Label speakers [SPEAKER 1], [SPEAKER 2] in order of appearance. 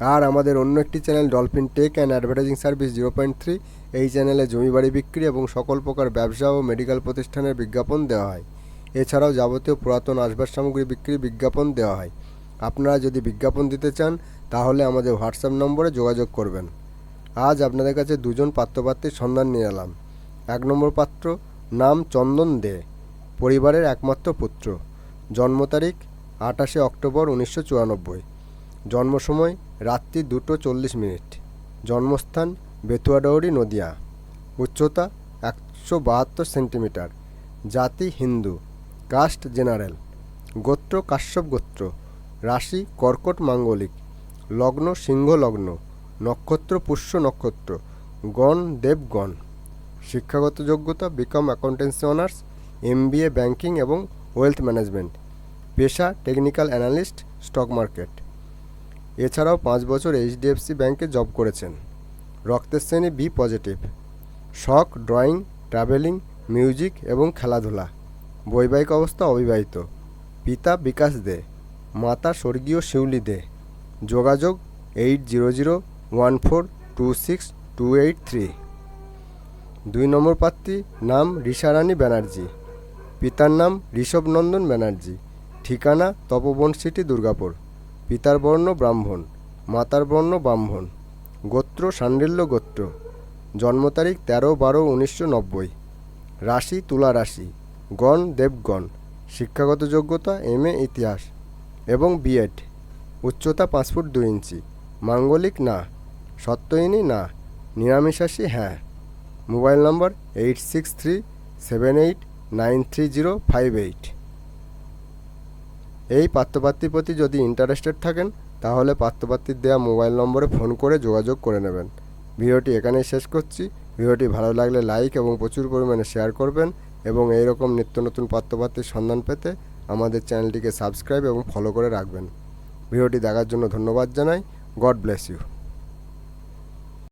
[SPEAKER 1] আর আমাদের অন্য একটি channel, dolphin tech and advertising service zero point three, এই চ্যানেলে জমি বাড়ি বিক্রি এবং সকল প্রকার ব্যবসা ও মেডিকেল প্রতিষ্ঠানের বিজ্ঞাপন দেওয়া হয়। এছাড়াও যাবতীয় পুরাতন আসবাস সামগ্রী বিক্রি বিজ্ঞাপন দেওয়া হয়। আপনারা যদি বিজ্ঞাপন দিতে চান, তাহলে আমাদের হোয়াটসঅ্যাপ নম্বরে যোগাযোগ করবেন। আজ আপনাদের কাছে দুজন পাত্রপাত্রীর সন্ধান নিয়ে এলাম। এক নম্বর পাত্র নাম চন্দন দে, পরিবারের একমাত্র পুত্র। জন্ম তারিখ আঠাশে অক্টোবর উনিশশো চুরানব্বই। জন্ম সময় রাত্রি দুটো চল্লিশ মিনিট। জন্মস্থান বেতুয়াডৌড়ি নদিয়া। উচ্চতা একশো বাহাত্তর সেন্টিমিটার। জাতি হিন্দু। Caste general. গোত্র কাশ্যপ গোত্র। রাশি কর্কট মাঙ্গলিক। লগ্ন সিংহ লগ্ন নক্ষত্র পুষ্য নক্ষত্র। গণ দেবগণ। শিক্ষাগত যোগ্যতা BCom accountancy honours, MBA banking এবং ওয়েলথ ম্যানেজমেন্ট। পেশা টেকনিক্যাল অ্যানালিস্ট, স্টক মার্কেট। এছাড়াও পাঁচ বছর এইচডিএফসি ব্যাংকে জব করেছেন। রক্তের শ্রেণি বি পজিটিভ। শখ, ড্রয়িং, ট্রাভেলিং, মিউজিক এবং খেলাধুলা। বৈবাহিক অবস্থা অবিবাহিত। পিতা বিকাশ দে, মাতা স্বর্গীয় শিউলি দে। যোগাযোগ eight zero zero one four two six two eight three. দুই নম্বর প্রার্থী নাম ঋষারানী ব্যানার্জি। পিতার নাম ঋষভনন্দন ব্যানার্জি। ঠিকানা তপবন সিটি দুর্গাপুর। পিতার বর্ণ ব্রাহ্মণ, মাতার বর্ণ ব্রাহ্মণ, গোত্র সান্ডিল্য গোত্র। জন্ম তারিখ তেরো বারো উনিশশো নব্বই। রাশি তুলা রাশি, গণ দেবগণ, শিক্ষাগত যোগ্যতা এম এ ইতিহাস এবং বিএড উচ্চতা পাঁচ ফুট দুই ইঞ্চি, মাঙ্গলিক না সত্যয়িনী না, নিরামিষাশী হ্যাঁ। Mobile number eight six three seven eight nine three zero five eight. এই পাত্রপাত্রীর প্রতি যদি ইন্টারেস্টেড থাকেন, তাহলে পাত্রপাত্রীর দেওয়া মোবাইল নম্বরে ফোন করে যোগাযোগ করে নেবেন। ভিডিওটি এখানেই শেষ করছি। ভিডিওটি ভালো লাগলে লাইক এবং প্রচুর পরিমাণে শেয়ার করবেন এবং এই রকম নিত্য নতুন পাত্রপাত্রীর সন্ধান পেতে আমাদের চ্যানেলটিকে সাবস্ক্রাইব এবং ফলো করে রাখবেন। ভিডিওটি দেখার জন্য ধন্যবাদ জানাই। God bless you